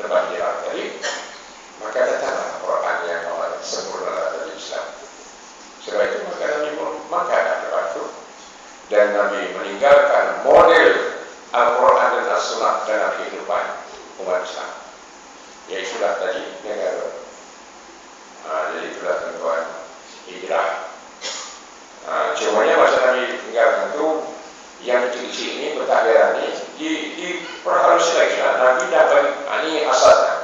Lepas hijrah tadi maka datanglah Quran yang sempurna dari Islam. Sebab itu maka Nabi lepas itu dan Nabi meninggalkan model Al-Quran dan As-Sunnah dalam kehidupan umat Islam. Yaitulah tadi negara ha, jadi itulah tuan hijrah. Ha, cumanya masa Nabi tinggalkan itu yang kecil-kecil ini bertakbiran ini di, di perhalus lagi lah. Nabi dah bagi ha, ini asasnya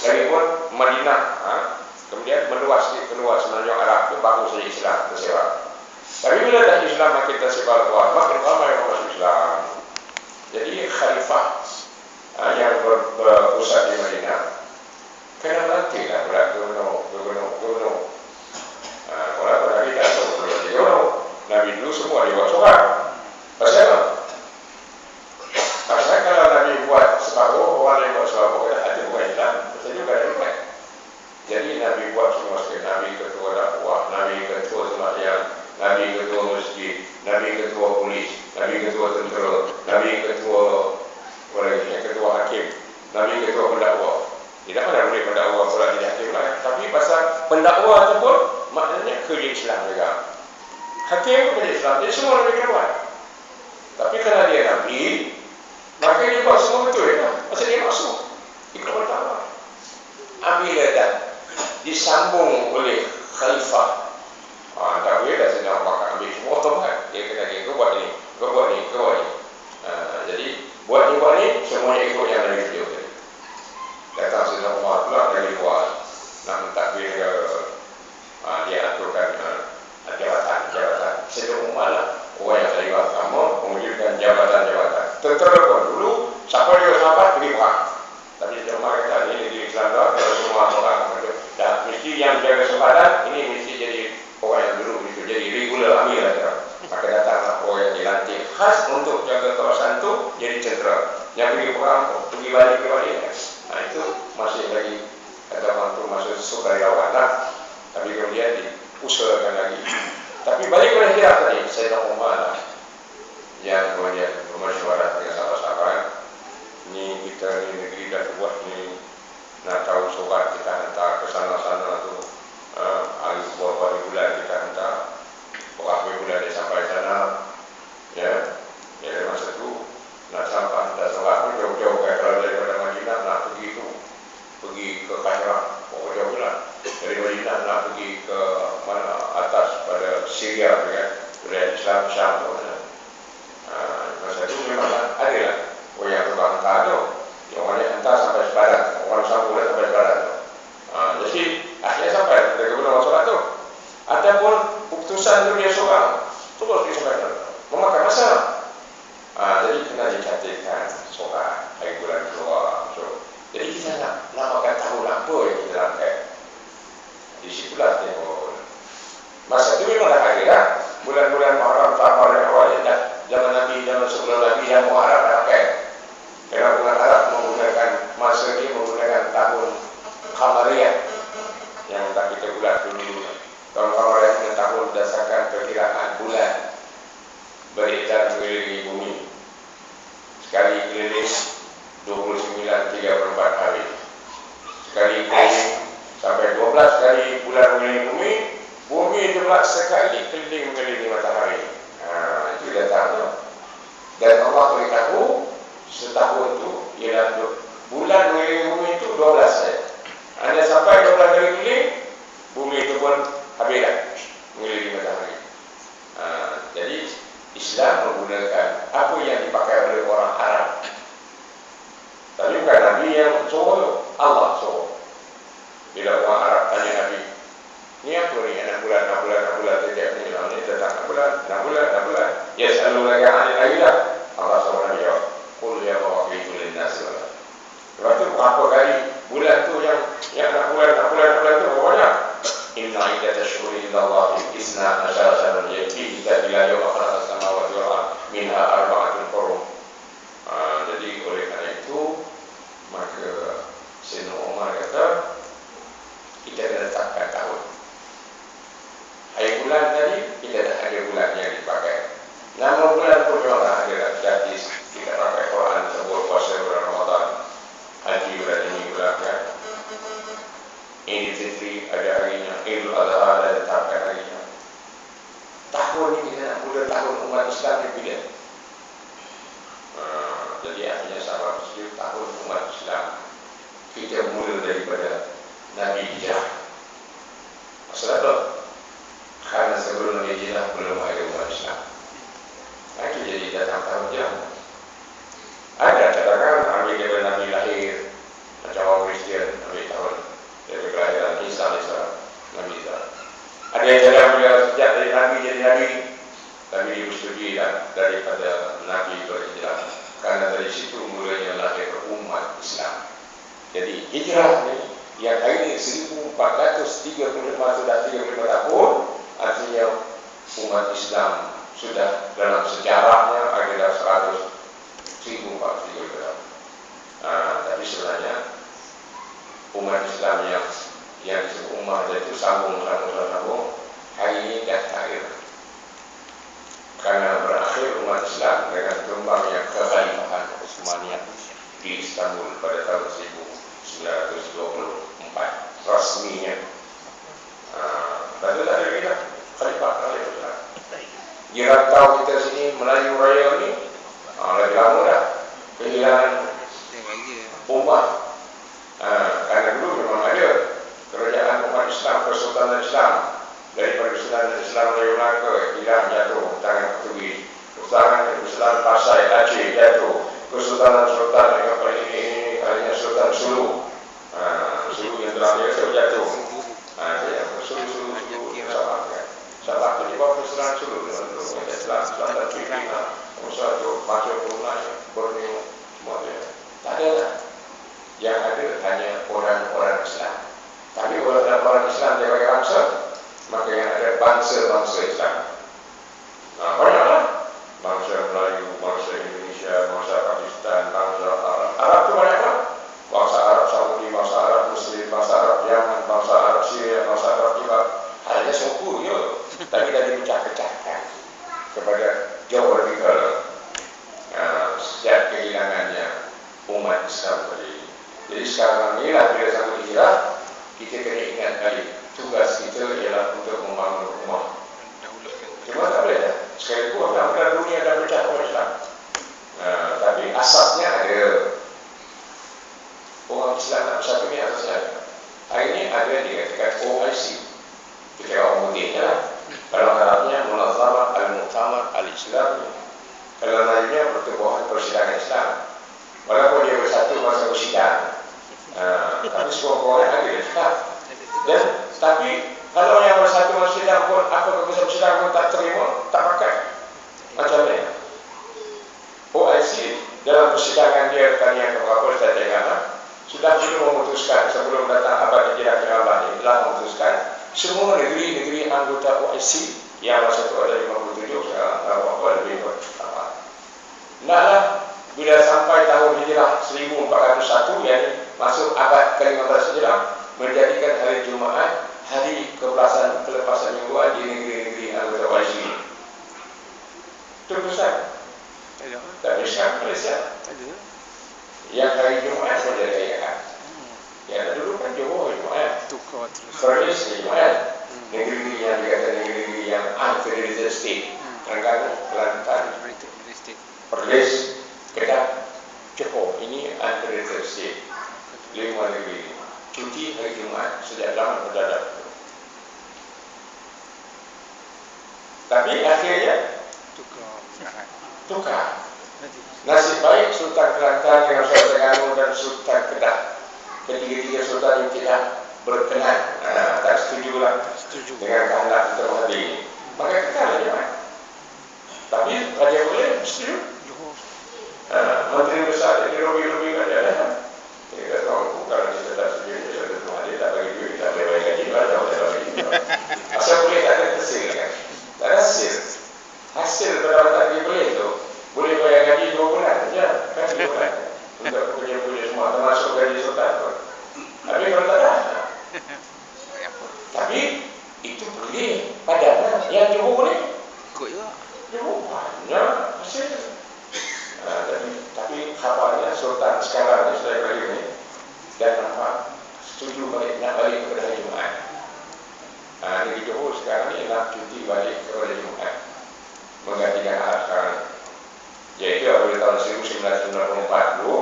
dari pun Madinah ha, kemudian meluas di keluar semenanjung Arab itu baru saja Islam tersebar. Tapi bila dah Islam makin tersebar luar makin ramai orang masuk Islam. Jadi khalifah ha, yang ber, berpusat di Madinah kena nanti lah pula gubernur gubernur gubernur ha, kalau Nabi tak tahu gubernur Nabi dulu semua dibuat seorang pasal apa? Pasal kalau Nabi buat separuh, orang lain buat separuh, ya, ada bukan Islam, betul juga ada bukan. Jadi Nabi buat semua sekali. Nabi ketua dakwah, Nabi ketua sembahyang, Nabi ketua masjid, Nabi ketua polis, Nabi ketua tentera, Nabi ketua orang yang ketua hakim, Nabi ketua pendakwa. Tidak mana boleh pendakwa pula jadi hakim lah. Tapi pasal pendakwa itu pun maknanya kerja Islam juga. Hakim pun kerja Islam. Jadi semua Nabi kena buat. Tapi kerana dia Nabi, maka dia buat semua betul ya. Pasal dia masuk. Ikut pertama. Ambil dan disambung oleh khalifah. Ah, tak boleh dah senang pakai ambil semua otomat. Dia kena dia kau buat ni, kau buat ni, kau buat ni. Ah, jadi buat ni buat ni semuanya ikut yang Nabi video tadi. Datang sedang Umar pula dari luar nak mentadbir ke ah, dia aturkan ah, jabatan jabatan sedang Umar lah orang yang terlibat kamu mewujudkan Tentera pun dulu siapa dia sahabat pergi perang. Tapi cuma kata ini di Islam dah kalau semua orang dan mesti yang jaga sempadan ini mesti jadi orang yang dulu itu jadi regular amil lah maka datanglah orang yang dilantik khas untuk jaga kawasan itu jadi tentera yang pergi perang pergi balik pergi balik. Nah itu masih lagi orang itu masuk sukaryawan lah. Tapi kemudian diusahakan lagi. Tapi balik kepada hijrah tadi saya nak umar lah yang kemudian bermasyarakat dengan sahabat-sahabat ni kita ni negeri dah buat ni nak tahu surat kita hantar ke sana-sana tu uh, hari beberapa bulan kita hantar beberapa bulan dia sampai sana ya. Ya masa tu nak sampai hantar surat pun jauh-jauh kan kalau daripada Madinah nak pergi tu pergi ke Kairah oh jauh lah. Dari Madinah nak pergi ke mana atas pada Syria kan dari Islam Syam tu kan uh, masa tu memang ada. Lah oh yang tukang hantar tu. Yang orang yang hantar sampai sepadan orang sambung dah sampai tu. Uh, jadi akhirnya sampai dari gubernur masalah tu. Ataupun keputusan tu dia seorang terus dia sampai tu memakan masa. Uh, jadi kena dicantikkan seorang hari bulan keluar so, jadi kita nak nak makan tahu apa yang kita lakukan di situlah tengok masa tu memang dah ada lah bulan-bulan Muharram tahun yang awal dah zaman Nabi zaman sebelum Nabi yang Muharram dah pakai kerana bulan Arab menggunakan masa dia menggunakan tahun Qamariyah yang tak kita bulat dulu tahun Qamariyah ini tahun berdasarkan perkiraan bulan beredar mengelilingi bumi sekali keliling 29 34 hari. Sekali keliling sampai 12 kali bulan mengelilingi bumi bumi itu pula sekali keliling mengelilingi matahari. Ha, itu tu. Dan Allah beritahu setahun itu ialah bulan mengelilingi bumi itu 12 saja anda sampai 12 kali keliling bumi itu pun habis dah mengelilingi matahari. Ha, jadi Islam menggunakan apa yang dipakai oleh orang Arab tapi bukan Nabi yang suruh Allah suruh bila orang Arab tanya Nabi ni apa ni? Anak bulan, anak bulan, anak bulan setiap ni lah ni tentang anak bulan, anak bulan, anak bulan. Ya selalu lagi anil lagi lah Allah suruh Nabi jawab kul ya bawa lindas lepas tu berapa kali bulan tu yang yang anak bulan, anak bulan, anak bulan tu banyak? Inna idat syuri Allah isna asyara syarun yaitu kita bila yawma khalaqas samawati wal ard minha arba'atun umat Islam di bidang. Uh, jadi akhirnya sahabat tujuh tahun umat Islam kita mula daripada Nabi Hijrah. Masalah apa? Karena sebelum Nabi Hijrah belum ada umat Islam. Itu jadi datang tahun jam. Ada katakan Nabi Nabi lahir macam orang Kristian Nabi tahun dari kelahiran Nabi Isa. Ada yang jalan beliau sejak dari Nabi jadi Nabi kami disetujui daripada Nabi berhijrah karena dari situ mulanya lahir umat Islam. Jadi hijrah ini yang hari ini 1435 sudah 35 tahun artinya umat Islam sudah dalam sejarahnya ada 100 1435 tahun. Nah, tapi sebenarnya umat Islam yang yang disebut umat itu sambung sambung sambung hari ini dah terakhir karena berakhir umat Islam dengan tumbangnya kekhalifahan Utsmaniyah di Istanbul pada tahun 1924 resminya. Dan itu ada khalifah khalifah. Jiran tahu kita sini Melayu Raya ni ah, lagi lama dah kehilangan umat. Ah, karena dulu memang ada kerajaan umat Islam, Kesultanan Islam daripada Islam Islam Melayu Melaka hilang jatuh tangan Portugis Kesultanan Islam Pasai Aceh jatuh Kesultanan Sultan yang paling ini kalinya Sultan Sulu ha, Sulu yang terakhir saya jatuh ha, ya, Sulu Sulu Sulu Sabah kan Sabah itu di bawah Kesultanan Sulu Islam Selatan Filipina Musa itu masuk Brunei Borneo semua tak ada lah yang ada hanya orang-orang Islam tapi orang-orang Islam dia bagi bangsa maka yang ada bangsa-bangsa Islam. Nah, banyaklah bangsa Melayu, bangsa Indonesia, bangsa Pakistan, bangsa Arab. Arab itu banyaklah. Bangsa Arab Saudi, bangsa Arab Muslim, bangsa Arab Yaman, bangsa Arab Syria, bangsa Arab Irak. Hanya suku ya. Tapi dari pecah-pecahkan kepada jauh lebih nah, sejak kehilangannya umat Islam tadi. Jadi sekarang inilah bila satu hijrah, kita kena ingat balik tugas kita ialah untuk membangun rumah. Cuma tak boleh ya. Sekali pun orang benar dunia dah pecah orang Islam. Uh, tapi asasnya ada. Orang Islam nak bersatu ni asasnya ada. Hari ini ada dikatakan OIC. Kita orang mudihnya lah. Kalau Arabnya Munazamah Al-Muqtamar Al-Islam. Kalau lainnya pertubuhan persidangan Islam. Walaupun dia bersatu masa persidangan. Uh, tapi semua orang ada Islam. Dan tapi kalau yang bersatu masjid pun apa keputusan sidang pun tak terima, tak pakai. Macam ni. OIC dalam persidangan dia kan yang keberapa saya tengok sudah belum memutuskan sebelum datang abad hijrah ke Allah ini telah memutuskan semua negeri-negeri anggota OIC yang masa itu ada 57 sekarang tahu apa lebih berapa. Naklah bila sampai tahun hijrah 1401 yang masuk abad ke-15 hijrah menjadikan hari Jumaat hari kelepasan kelepasan mingguan di negeri-negeri anggota OIC. Itu besar. Tak bisa Malaysia. Yang hari Jumaat saja saya kan. Ya dulu kan Johor Jumaat. Perlis Jumaat. Negeri-negeri yang dikata negeri-negeri yang uncredited state. Terengganu, Kelantan, Perlis, Kedah, Johor. Ini uncredited state. Lima negeri cuti hari Jumaat sejak zaman berdadak Tapi akhirnya tukar. Nasib baik Sultan Kelantan dengan Sultan Terengganu dan Sultan Kedah. Ketiga-tiga Sultan yang tidak berkenan, nah, tak setuju lah setuju. dengan kehendak Mahdi ini. Maka kita lah. Tapi Raja boleh setuju. Uh, Menteri besar ini lobi-lobi kan dia dah. Dia kata, oh, bukan kita tak setuju. Sultan Mahdi tak bagi duit, tak boleh bagi gaji. Raja boleh bagi Asal boleh tak ada tersil kan. Tak ada hasil. Hasil perawatan dia boleh tu. Boleh bayar gaji dua bulan saja. Kan dua bulan. Untuk punya-punya semua. Termasuk gaji sultan tu. Tapi kalau tak ada. Tapi itu boleh. Padahal yang Johor boleh. Ikut juga. Johor banyak hasil. Nah, tapi, tapi khabarnya sultan sekarang ni sudah balik ni. Dan nampak setuju balik nak balik kepada hari Jumaat. Ha, negeri Johor sekarang ni nak cuti balik kepada Jumaat. menggantikan ahad sekarang yaitu apabila tahun 1994 dulu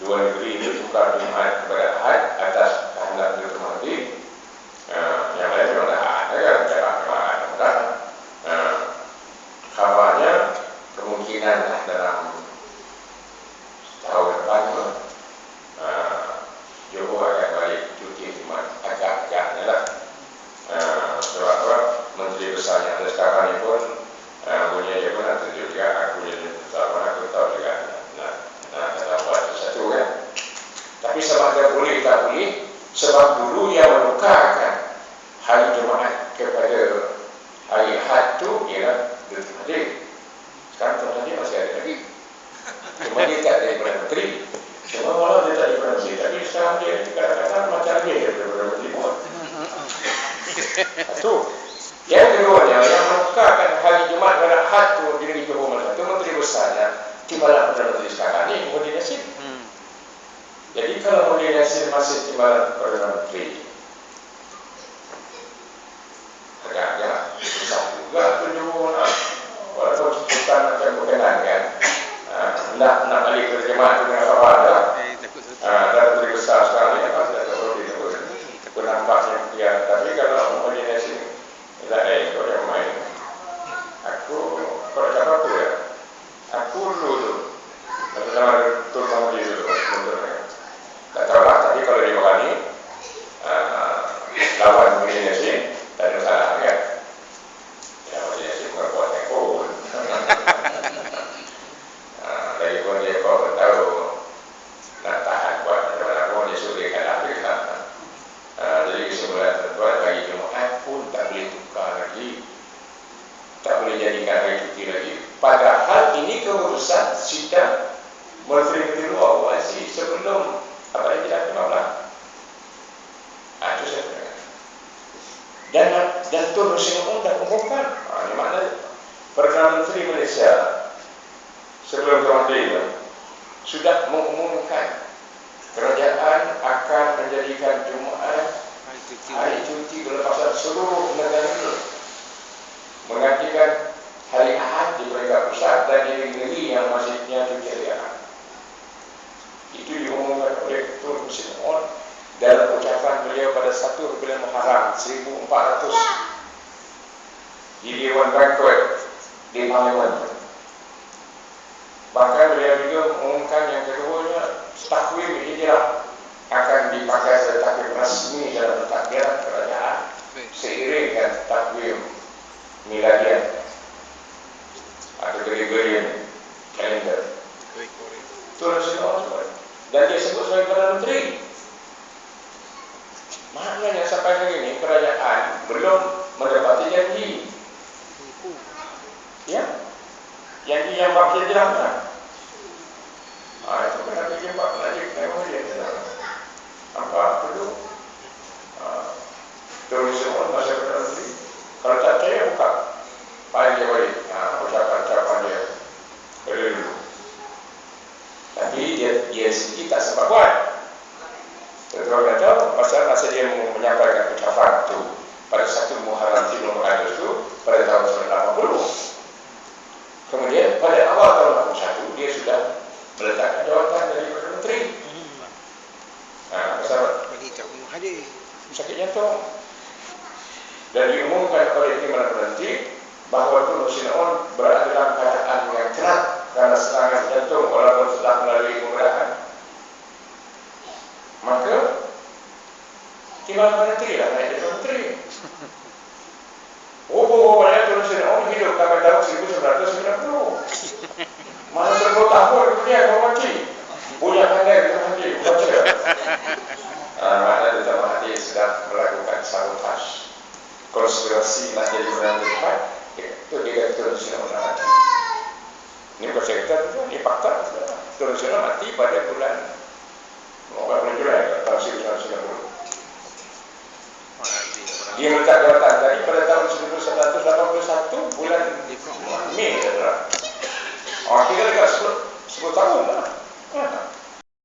dua negeri ini tukar Jumat kepada ahad atas kehendak Dr. Mahathir uh, yang lain memang dah ahad kan jarak memang ahad uh, kabarnya kemungkinan lah dalam setahun depan uh, Johor akan balik cuti Jumat agak-agaknya lah uh, sebab apa Menteri Besar yang ada sekarang ni pun uh, bunyi dia pun nak tunjuk juga aku jadi besar pun aku tahu juga nak nak nak buat sesuatu kan dia boleh tak boleh sebab dulu dia menukarkan hari Jumaat kepada hari Ahad tu ialah Dr. Hadir sekarang Tuan Hadir masih ada lagi? Cuma dia tak ada Perdana Menteri. Cuma malah dia tak ada Perdana Menteri. Tapi sekarang dia kadang-kadang macam dia daripada Perdana Menteri pun. Itu yang keduanya yang menukarkan hari Jumat pada Ahad tu di Johor Malaysia itu Menteri Besarnya Timbalan Perdana Menteri sekarang ni Muhyiddin Yassin kalau Muhyiddin Yassin masih Timbalan Perdana Menteri agak-agak susah juga Johor nak walaupun sultan macam berkenan kan? Uh, nak, nak balik ke jemaat tu dengan khabar dah uh, dan Menteri Besar sekarang ni apa saya tak boleh aku nampaknya ya, tapi kalau Muhyiddin Yassin tak ada eh, kau yang main aku kalau cakap aku ya aku dulu tu masa zaman turun sama dia dulu tak tahu lah tapi kalau dia berani uh, lawan Muhyiddin Yassin tak ada masalah kan ya Muhyiddin Yassin bukan buat yang pun lagi pun dia kau tahu nak tahan buat macam pun dia suruh dia kalah dia kalah uh, jadi kesimpulan tuan bagi Jumaat pun tak boleh tukar lagi tak boleh jadikan hari cuti lagi padahal ini keputusan sidang. Menteri-Menteri luar OIC sebelum apa yang tidak 15 ah, itu saya katakan dan dan Tun Hussein pun dah umumkan ah, ini maknanya Perdana Menteri Malaysia sebelum Tuan itu sudah mengumumkan kerajaan akan menjadikan Jumaat hari cuti. Berlepasan seluruh negara menggantikan hari Ahad di peringkat pusat dan di negeri yang masihnya cuti hari Ahad itu oleh Tun Musim On dalam ucapan beliau pada 1 bulan Muharram 1400 di Dewan Banquet di Parlimen bahkan beliau juga mengumumkan yang keduanya takwim hijrah akan dipakai sebagai takwim resmi dalam takbiran kerajaan seiring dengan takwim miladian atau Gregorian calendar itu Rasulullah dan dia sebut sebagai Perdana Menteri. Maknanya sampai hari ini kerajaan belum mendapati janji ya? Janji yang bak hijrah kan ah, itu kan ada jembat lagi. Memang dia apa? Dulu ah, terus semua masa Perdana Menteri kalau tak percaya buka. Paling dia boleh. Ha, ucapan-ucapan dia. Tapi dia dia sendiri tak sempat buat masa dia menyampaikan ucapan itu pada satu Muharram Timur Mengatus itu pada tahun 1980 kemudian pada awal tahun 1981 dia sudah meletakkan jawatan dari Perdana Menteri. Nah, pasal bagi Cak Muhadir sakit jantung. Dan diumumkan oleh Timbalan Berhenti bahawa Tun Hussein On berada dalam keadaan yang kerat karena serangan jantung walaupun sudah melalui pembedahan maka Berhenti lah naik jadi menteri. Oh, oh, oh banyak Tun Hussein On hidup sampai tahun 1990 mana 10 tahun kemudian kau mati. Punya pandai kita mati baca. Uh, makna Dr. Mahathir sedang melakukan sabotaj konspirasi nak jadi orang depan itu dia kata Rasulullah mati. Ini bukan saya kata itu ini fakta Rasulullah mati pada bulan bukan bulan Julai tahun 1990 dia meletak jawatan tadi pada tahun 1981 bulan Mei oh, kira dekat 10, 10 tahun lah